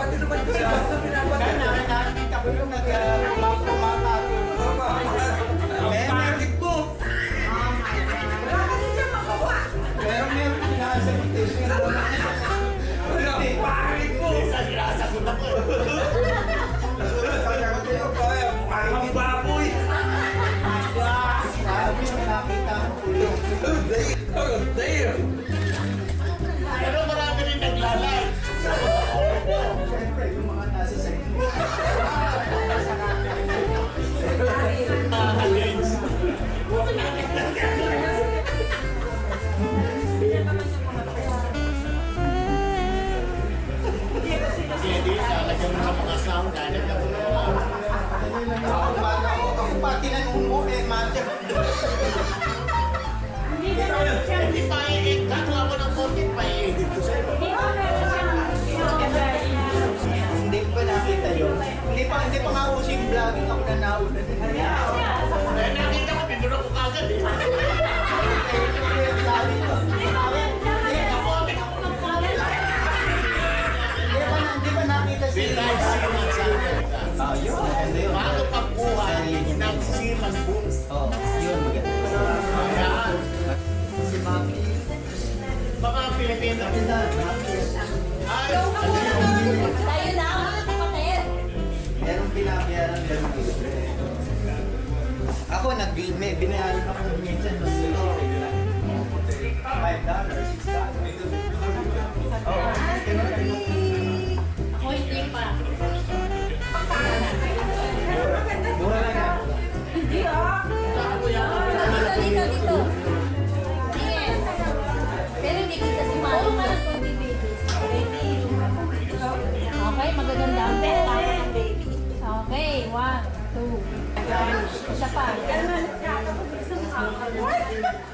Pati naman ko, pinapatay. Hindi, mo sa mga sound, lalagyan mo ng mga... Ako pa tinanong mo, eh, mother. Hindi pa i-edit. Kano ako ng konti pa i-edit ko sa'yo. Hindi ko pa nakita yun. Hindi pa, hindi pa nga ako sing vlogging ako na nauna. Dahil Ako, nag-game, binayaran ako ng minsan. $5. Two. Isa pa. Isa pa.